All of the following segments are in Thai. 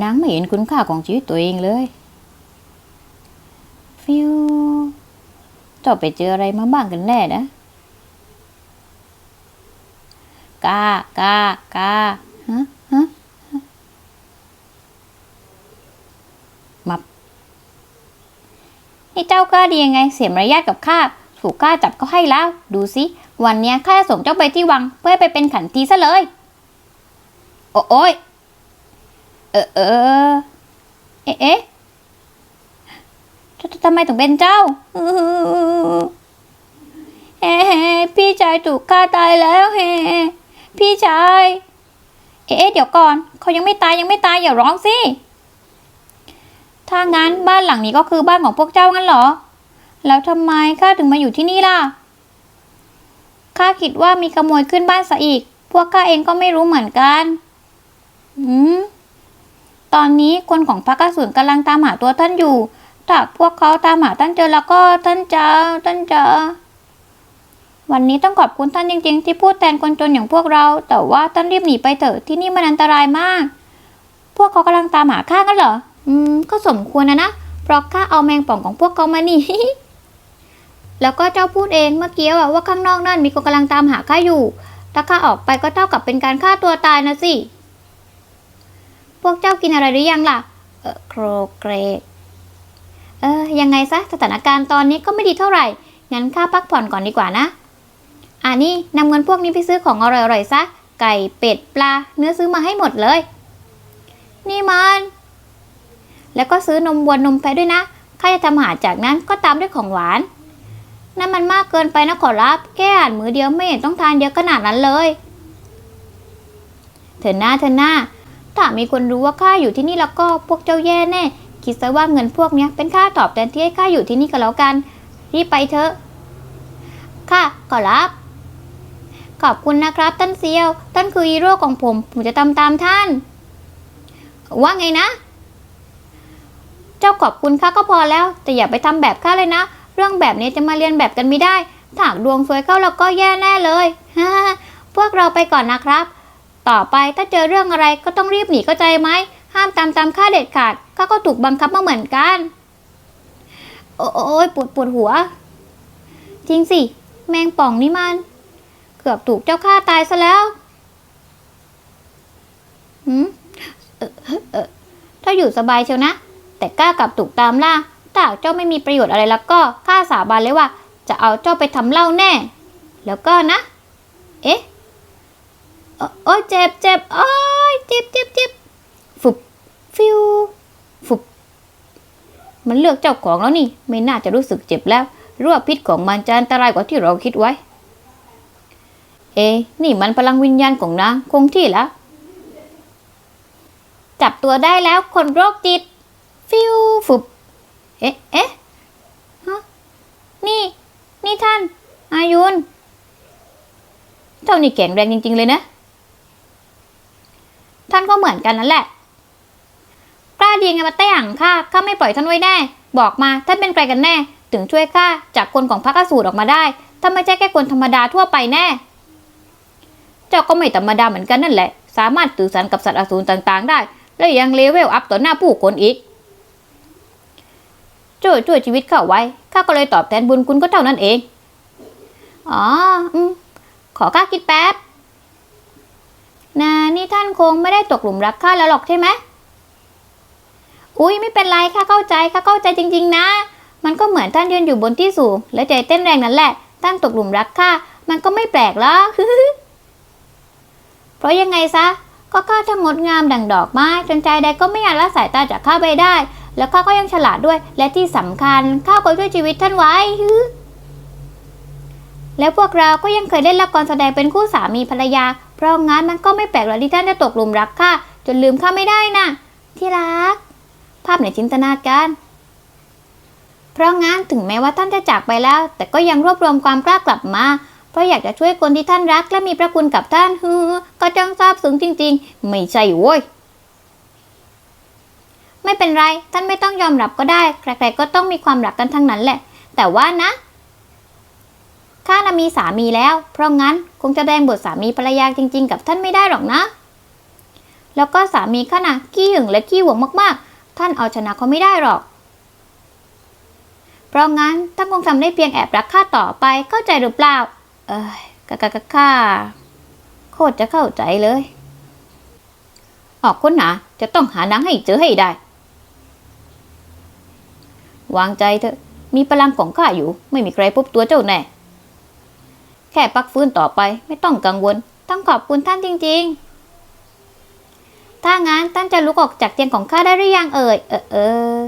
นางไม่เห็นคุณค่าของชีวิตตัวเองเลย ฟิวเจ้าไปเจออะไรมาบ้างกันแน่นะกากากาฮะฮะฮะมับ นี่เจ้ากล้าดียังไง เสียมารยาทกับข้าถูกข้าจับก็ให้แล้ว ดูสิวันเนี้ยข้าส่งเจ้าไปที่วัง เพื่อไปเป็นขันทีซะเลย โอโอย เออเออเอ๊ะเอ๊ะทำไมถึงเป็นเจ้าเฮ้พี่ชายถูกฆ่าตายแล้วเฮ้พี่ชาย เอ๊ะเดี๋ยวก่อนเขายังไม่ตายยังไม่ตายอย่าร้องสิถ้างั้นบ้านหลังนี้ก็คือบ้านของพวกเจ้างั้นเหรอ แล้วทำไมข้าถึงมาอยู่ที่นี่ล่ะข้าคิดว่ามีขโมยขึ้นบ้านซะอีก พวกข้าเองก็ไม่รู้เหมือนกัน อืม ตอนนี้คนของพระกสุนกำลังตามหาตัวท่านอยู่ ถ้าพวกเขาตามหาท่านเจอแล้วก็ท่านจะท่านจะ วันนี้ต้องขอบคุณท่านจริง ๆ ที่พูดแทนคนจนอย่างพวกเรา แต่ว่าท่านรีบหนีไปเถอะที่นี่มันอันตรายมาก พวกเขากำลังตามหาข้ากันเหรอ อืม ก็สมควรนะนะ เพราะข้าเอาแมงป่องของพวกเขามานี่ แล้วก็เจ้าพูดเองเมื่อกี้ว่าข้างนอกนั่นมีคนกำลังตามหาข้าอยู่ ถ้าข้าออกไปก็เท่ากับเป็นการฆ่าตัวตายนะสิ พวกเจ้ากินอะไรหรือยังล่ะ เออโครเกรก เออ ยังไงซะสถานการณ์ตอนนี้ก็ไม่ดีเท่าไหร่ งั้นข้าพักผ่อนก่อนดีกว่านะ อ่านี่นำเงินพวกนี้ไปซื้อของอร่อยๆซะ ไก่เป็ดปลา เนื้อซื้อมาให้หมดเลย นี่มัน แล้วก็ซื้อนมวัวนมแพะด้วยนะ ข้าจะทำอาหารจากนั้นก็ตามด้วยของหวาน นั่นมันมากเกินไปนะขอรับ แค่อ่านมือเดียวไม่เห็นต้องทานเยอะขนาดนั้นเลยเถอหน้าเถอหน้า ถ้ามีคนรู้ว่าข้าอยู่ที่นี่แล้วก็พวกเจ้าแย่แน่ คิดซะว่าเงินพวกนี้เป็นค่าตอบแทนที่ให้ข้าอยู่ที่นี่ก็แล้วกัน รีบไปเถอะค่ะขอรับ ขอบคุณนะครับท่านเซียว ท่านคือฮีโร่ของผม ผมจะทำตามท่าน ว่าไงนะ เจ้าขอบคุณข้าก็พอแล้ว แต่อย่าไปทำแบบข้าเลยนะ เรื่องแบบนี้จะมาเรียนแบบกันไม่ได้ถ้าหากดวงสวยเข้าเราก็แย่แน่เลยพวกเราไปก่อนนะครับ ต่อไปถ้าเจอเรื่องอะไรก็ต้องรีบหนีเข้าใจไหม ห้ามตามตามข้าเด็ดขาดข้าก็ถูกบังคับมาเหมือนกัน โอ้ยปวดปวดหัว จริงสิ แมงป่องนี่มัน เกือบถูกเจ้าฆ่าตายซะแล้วหืมเออเออถ้าอยู่สบายเชียวนะ แต่กล้ากลับถูกตามล่าถ้าหากเจ้าไม่มีประโยชน์อะไรแล้วก็ข้าสาบานเลยว่า จะเอาเจ้าไปทำเหล้าแน่ แล้วก็นะ เอ๊ะ โอ้ยเจ็บเจ็บโอ้ยเจ็บเจ็บเจ็บฟุบฟิวฟุบมันเลือกเจ้าของแล้วนี่ ไม่น่าจะรู้สึกเจ็บแล้วรู้ว่าพิษของมันจะอันตรายกว่าที่เราคิดไว้ เอ๊นี่มันพลังวิญญาณของนางคงที่แล้ว จับตัวได้แล้วคนโรคจิต ฟิวฟุบเอ๊ะเอ๊ะฮะนี่ นี่ท่าน อายุนเจ้านี่แข็งแรงจริง ๆ เลยนะ ท่านก็เหมือนกันนั่นแหละ กล้าดีไงมาเต้หังข้าข้าไม่ปล่อยท่านไว้แน่ บอกมาท่านเป็นใครกันแน่ ถึงช่วยข้าจากคนของพระกสูตรออกมาได้ถ้าไม่ใช่แค่คนธรรมดาทั่วไปแน่ เจ้าก็ไม่ธรรมดาเหมือนกันนั่นแหละ สามารถสื่อสารกับสัตว์อสูรต่างๆ ได้ และยังเลเวลอัพต่อหน้าผู้คนอีกช่วยช่วยชีวิตข้าไว้ข้าก็เลยตอบแทนบุญคุณก็เท่านั้นเอง อ๋อ อืม ขอข้าคิดแป๊บ นานี่ท่านคงไม่ได้ตกหลุมรักข้าแล้วหรอกใช่ไหม อุ้ยไม่เป็นไรข้าเข้าใจข้าเข้าใจจริง ๆ นะ มันก็เหมือนท่านยืนอยู่บนที่สูง และใจเต้นแรงนั่นแหละ ท่านตกหลุมรักข้า มันก็ไม่แปลกหรอกเพราะยังไงซะ ก็ข้าทั้งงดงามดั่งดอกไม้จนใจใดก็ไม่อาจละสายตาจากข้าไปได้ แล้วข้าก็ยังฉลาดด้วย และที่สำคัญข้าก็ช่วยชีวิตท่านไว้ แล้วพวกเราก็ยังเคยเล่นละครแสดงเป็นคู่สามีภรรยา เพราะงั้นมันก็ไม่แปลกหรอกที่ท่านจะตกหลุมรักข้าจนลืมข้าไม่ได้นะที่รัก ภาพในจินตนาการเพราะงั้นถึงแม้ว่าท่านจะจากไปแล้ว แต่ก็ยังรวบรวมความกล้ากลับมา เพราะอยากจะช่วยคนที่ท่านรักและมีพระคุณกับท่านฮือก็จังซาบซึ้งจริง ๆ ไม่ใช่โว้ยไม่เป็นไร ท่านไม่ต้องยอมรับก็ได้ ใครๆก็ต้องมีความรักกันทั้งนั้นแหละ แต่ว่านะ ข้านะมีสามีแล้ว เพราะงั้นคงจะแดงบทสามีภรรยาจริง ๆ กับท่านไม่ได้หรอกนะ แล้วก็สามีข้าน่ะขี้หึงและขี้หวงมากๆ ท่านเอาชนะเขาไม่ได้หรอก เพราะงั้นท่านคงทำได้เพียงแอบรักข้าต่อไปเข้าใจหรือเปล่า เอ้ยกะกะกะข้าโคตรจะเข้าใจเลย ออกค้นหาจะต้องหานางให้เจอให้ได้ วางใจเถอะ มีพลังของข้าอยู่ ไม่มีใครพบตัวเจ้าแน่ แค่พักฟื้นต่อไปไม่ต้องกังวล ต้องขอบคุณท่านจริง ๆ ถ้างั้นท่านจะลุกออกจากเตียงของข้าได้หรือยังเอ่ย เออเออ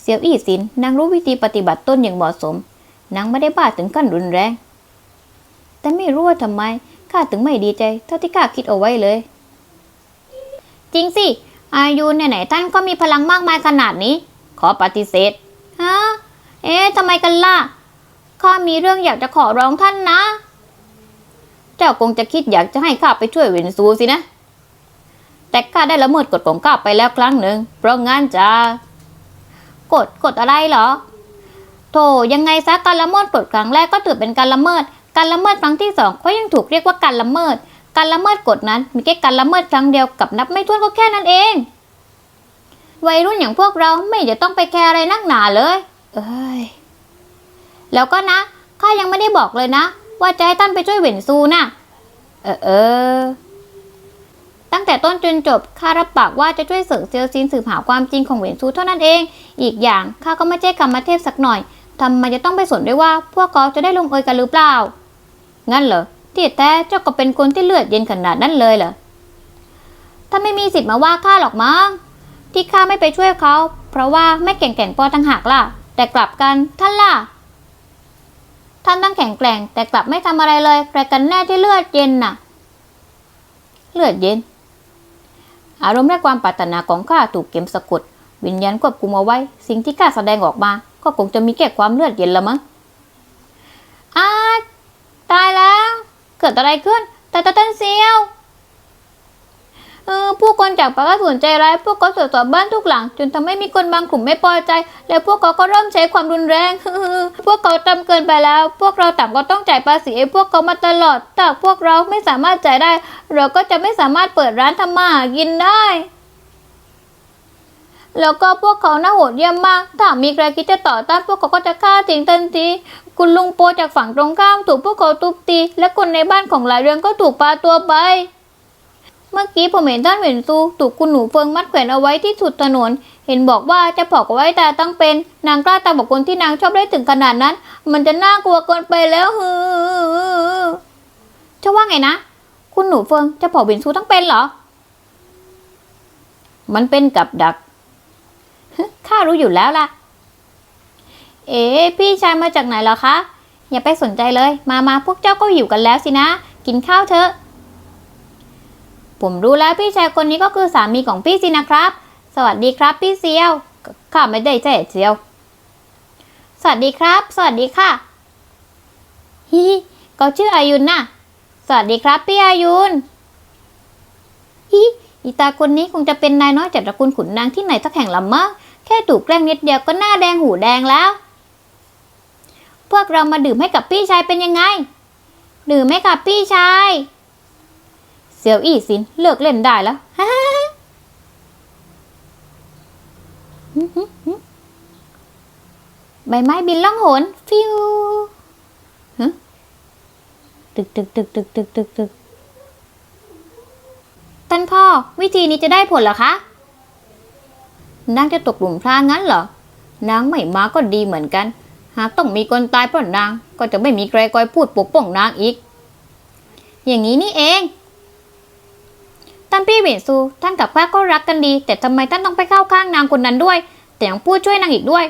เสียวอี้สินนางรู้วิธีปฏิบัติต้นอย่างเหมาะสม นางไม่ได้บ้าถึงขั้นรุนแรง แต่ไม่รู้ว่าทำไมข้าถึงไม่ดีใจ เท่าที่ข้าคิดเอาไว้เลย จริงสิ อายุไหนๆท่านก็มีพลังมากมายขนาดนี้ ขอปฏิเสธ ฮะ เอ๊ะทำไมกันล่ะ ข้ามีเรื่องอยากจะขอร้องท่านนะ เจ้าคงจะคิดอยากจะให้ข้าไปช่วยเวนซูสินะ แต่ข้าได้ละเมิดกฎของข้าไปแล้วครั้งหนึ่ง เพราะงั้นจะกฎกฎอะไรเหรอ โธ่ยังไงซะการละเมิดกฎครั้งแรกก็ถือเป็นการละเมิด การละเมิดครั้งที่สองก็ยังถูกเรียกว่าการละเมิด การละเมิดกฎนั้นมีแค่การละเมิดครั้งเดียวกับนับไม่ถ้วนก็แค่นั้นเอง วัยรุ่นอย่างพวกเราไม่จะต้องไปแคร์อะไรนักหนาเลย เอ้ย แล้วก็นะข้ายังไม่ได้บอกเลยนะ ว่าจะให้ท่านไปช่วยเหวินซูน่ะเออเออ ตั้งแต่ต้นจนจบข้ารับปากว่าจะช่วยเสร์ฟเซียวซินสืบหาความจริงของเหวินซูเท่านั้นเอง อีกอย่างข้าก็ไม่ใช่กรรมเทพสักหน่อยทำไมจะต้องไปสนด้วยว่าพวกเขาจะได้ลงเอยกันหรือเปล่า งั้นเหรอ ที่แท้เจ้าก็เป็นคนที่เลือดเย็นขนาดนั้นเลยเหรอ ถ้าไม่มีสิทธิ์มาว่าข้าหรอกมั้ง ที่ข้าไม่ไปช่วยเขา เพราะว่าไม่แก่งแก่งพอตั้งหากล่ะ แต่กลับกันท่านล่ะ ท่านตั้งแข็งแกร่ง แต่กลับไม่ทำอะไรเลยใครกันแน่ที่เลือดเย็นน่ะ เลือดเย็น อารมณ์และความปรารถนาของข้าถูกเก็มสะกด วิญญาณควบคุมเอาไว้ สิ่งที่ข้าแสดงออกมา ก็คงจะมีแก่ความเลือดเย็นละมั้งอ้าตายแล้ว เกิดอะไรขึ้นแต่ตาตันเซียว ออผู้คนจากปากก็สนใจร้าย พวกเขาตรวจสอบบ้านทุกหลัง จนทำให้มีคนบางกลุ่มไม่พอใจ แล้วพวกเขาก็เริ่มใช้ความรุนแรงพวกเขาทำเกินไปแล้ว พวกเราต่างก็ต้องจ่ายภาษีพวกเขามาตลอดถ้าพวกเราไม่สามารถจ่ายได้ เราก็จะไม่สามารถเปิดร้านทำมาหากินได้แล้วก็พวกเขาน่าโหดเยี่ยมมาก ถ้ามีใครคิดจะต่อต้านพวกเขาก็จะฆ่าทิ้งทันที คุณลุงโปจากฝั่งตรงข้ามถูกพวกเขาทุบตี และคนในบ้านของหลายเรือนก็ถูกพาตัวไป เมื่อกี้ผมเห็นท่านเหวินซูถูกคุณหนูเฟิงมัดแขวนเอาไว้ที่สุดถนน เห็นบอกว่าจะเผาเอาไว้แต่ต้องเป็น นางกล้าตามบอกคนที่นางชอบได้ถึงขนาดนั้น มันจะน่ากลัวเกินไปแล้วฮือจะว่าไงนะ คุณหนูเฟิงจะเผาเหวินซูต้องเป็นเหรอ มันเป็นกับดัก ข้ารู้อยู่แล้วล่ะ เอ๋พี่ชายมาจากไหนเหรอคะ อย่าไปสนใจเลย มามาพวกเจ้าก็หิวกันแล้วสินะ กินข้าวเถอะ ผมรู้แล้วพี่ชายคนนี้ก็คือสามีของพี่สินะครับ สวัสดีครับพี่เซียวข้าไม่ได้ใช่เซียว สวัสดีครับ สวัสดีค่ะฮิฮิก็ชื่ออายุนน่ะสวัสดีครับพี่อายุนฮิอีตาคนนี้คงจะเป็นนายน้อยจากตระกูลขุนนางที่ไหนสักแห่งละมั้งแค่ถูกแกล้งนิดเดียวก็หน้าแดงหูแดงแล้ว พวกเรามาดื่มให้กับพี่ชายเป็นยังไง ดื่มไหมกับพี่ชาย เซียวอี้สินเลิกเล่นได้แล้วใบไม้บินล่องหน ฟิวฮะตึกตึกตึกตึกตึกตึกตึกท่านพ่อ วิธีนี้จะได้ผลเหรอคะ นางจะตกหลุมพรางงั้นเหรอ นางไม่มาก็ดีเหมือนกัน หากต้องมีคนตายเพราะนาง ก็จะไม่มีใครคอยพูดปกป้องนางอีก อย่างนี้นี่เอง ท่านพี่เหวียนซู ท่านกับข้าก็รักกันดี แต่ทำไมท่านต้องไปเข้าข้างนางคนนั้นด้วย แต่ยังพูดช่วยนางอีกด้วย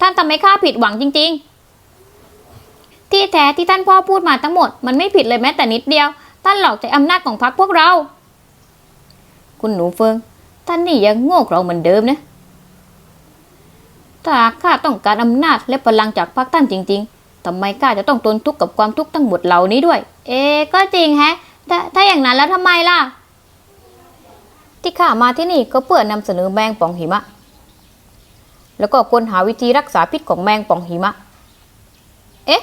ท่านทำให้ข้าผิดหวังจริง ๆ ที่แท้ที่ท่านพ่อพูดมาทั้งหมด มันไม่ผิดเลยแม้แต่นิดเดียว ท่านหลอกใช้อำนาจของพรรคพวกเรา คุณหนูเฟิง ท่านนี่ยังโง่เราเหมือนเดิมนะ ถ้าข้าต้องการอำนาจและพลังจากพรรคท่านจริง ๆทำไมข้าจะต้องทนทุกข์กับความทุกข์ทั้งหมดเหล่านี้ด้วย เอ๊ก็จริงแฮะถ้าถ้าอย่างนั้นแล้วทำไมล่ะ ที่ข้ามาที่นี่ก็เพื่อนำเสนอแมงป่องหิมะ แล้วก็ค้นหาวิธีรักษาพิษของแมงป่องหิมะ เอ๊ะ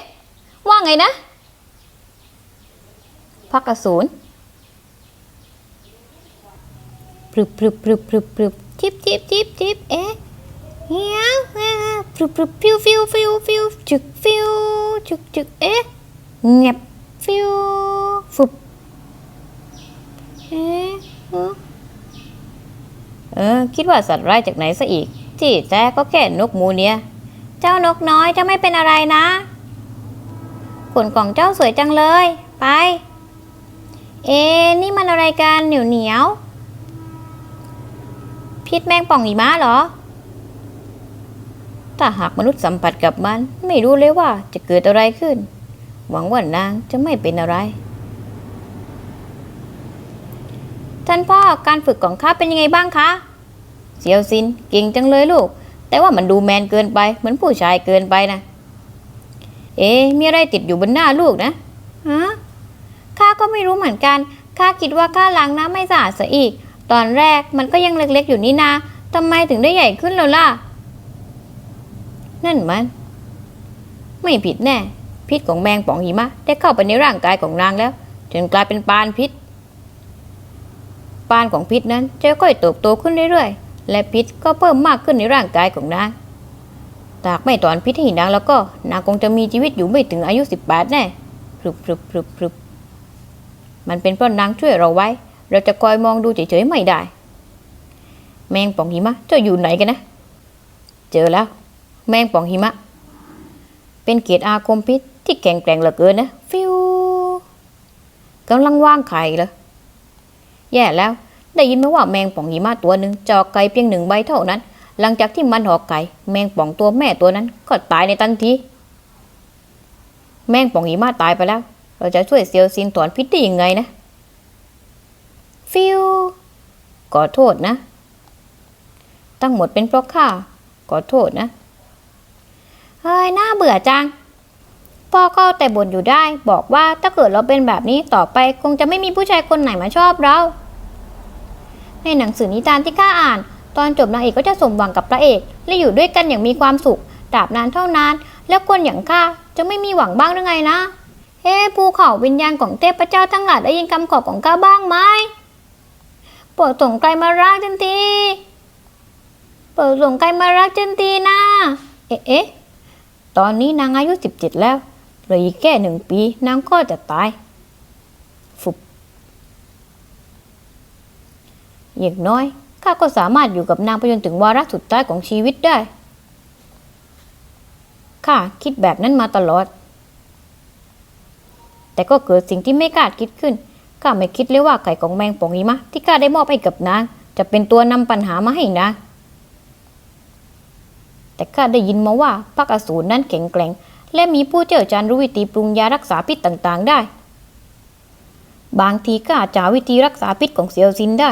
ว่าไงนะพักอสูรพรึบพรึบพรึบพรึบพรึบทิบทิบทิบทิบเอ๊ะเฮียวเอ๊ะพรึบพรึบฟิวฟิวฟิวฟิวจึกฟิวจึกจึกเอ๊ะเงียบฟิวฟุบเอ๊ะ เออ คิดว่าสัตว์ร้ายจากไหนซะอีก ที่แท้ก็แค่นกมูเนียเจ้านกน้อยจะไม่เป็นอะไรนะขนของเจ้าสวยจังเลย ไป เอ๊นี่มันอะไรกันเหนียวเหนียวพิษแมงป่องหิมะเหรอ ถ้าหากมนุษย์สัมผัสกับมัน ไม่รู้เลยว่าจะเกิดอะไรขึ้น หวังว่านางจะไม่เป็นอะไร ท่านพ่อการฝึกของข้าเป็นยังไงบ้างคะเซียวซินเก่งจังเลยลูก แต่ว่ามันดูแมนเกินไปเหมือนผู้ชายเกินไปนะเอ๊ะมีอะไรติดอยู่บนหน้าลูกนะฮะข้าก็ไม่รู้เหมือนกันข้าคิดว่าข้าล้างน้ำไม่สะอาดซะอีก ตอนแรกมันก็ยังเล็กๆอยู่นี่นาทำไมถึงได้ใหญ่ขึ้นแล้วล่ะ นั่นมัน ไม่ผิดแน่ พิษของแมงป่องหิมะ ได้เข้าไปในร่างกายของนางแล้ว จนกลายเป็นปานพิษ ปานของพิษนั้นจะค่อยเติบโตขึ้นเรื่อยๆ และพิษก็เพิ่มมากขึ้นในร่างกายของนางหากไม่ถอนพิษให้นางแล้วก็นางคงจะมีชีวิตอยู่ไม่ถึงอายุ18แน่พรึบพรึบพรึบพรึบมันเป็นเพราะนางช่วยเราไว้ เราจะคอยมองดูเฉยๆไม่ได้ แมงป่องหิมะเจ้าอยู่ไหนกันนะ เจอแล้ว แมงป่องหิมะ เป็นเกียรติอาคมพิษที่แข็งแกร่งเหลือเกินนะ ฟิวกำลังว่างไข่เลย แย่แล้ว ได้ยินมาว่าแมงป่องหิมะตัวหนึ่งจะอกไก่เพียงหนึ่งใบเท่านั้น หลังจากที่มันออกไก่ แมงป่องตัวแม่ตัวนั้น ก็ตายในทันที แมงป่องหิมะตายไปแล้ว เราจะช่วยเซียวซินถอนพิษได้ยังไงนะ ฟิวขอโทษนะ ทั้งหมดเป็นเพราะข้าขอโทษนะ เฮ้ย น่าเบื่อจัง พ่อก็แต่บ่นอยู่ได้ บอกว่าถ้าเกิดเราเป็นแบบนี้ต่อไปคงจะไม่มีผู้ชายคนไหนมาชอบเรา ในหนังสือนิทานที่ข้าอ่าน ตอนจบนางเอกก็จะสมหวังกับพระเอก และอยู่ด้วยกันอย่างมีความสุขตราบนานเท่านาน แล้วคนอย่างข้าจะไม่มีหวังบ้างหรือไงนะเฮ้ภูเขาวิญญาณของเทพเจ้าทั้งหลายได้ยินคำขอของข้าบ้างไหมโปรดส่งใครมารักจันทีโปรดส่งใครมารักจันทีนะเอ๊ะเอ๊ะตอนนี้นางอายุสิบเจ็ดแล้ว หลืออีกแค่หนึ่งปีนางก็จะตายฟุบอย่างน้อยข้าก็สามารถอยู่กับนางไปจนถึงวาระสุดท้ายของชีวิตได้ข้าคิดแบบนั้นมาตลอด แต่ก็เกิดสิ่งที่ไม่คาดคิดขึ้นข้าไม่คิดเลยว่าไข่ของแมงป่องหิมะที่ข้าได้มอบให้กับนางจะเป็นตัวนำปัญหามาให้นางแต่ข้าได้ยินมาว่าพรรคอสูรนั้นแข็งแกร่ง และมีผู้เชี่ยวชาญรู้วิธีปรุงยารักษาพิษต่างๆ ได้ บางทีก็อาจจะหาวิธีรักษาพิษของเซียวซินได้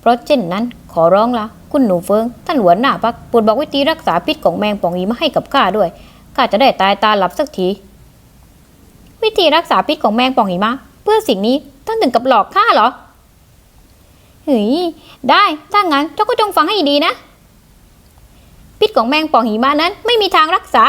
เพราะเช่นนั้นขอร้องละคุณหนูเฟิงท่านหัวหน้าพักโปรดบอกวิธีรักษาพิษของแมงป่องหิมะให้กับข้าด้วยข้าจะได้ตายตาหลับสักที วิธีรักษาพิษของแมงป่องหิมะเพื่อสิ่งนี้ท่านถึงกับหลอกข้าเหรอเฮ้ยได้ถ้างั้นเจ้าก็จงฟังให้ดีนะ พิษของแมงป่องหิมะนั้นไม่มีทางรักษา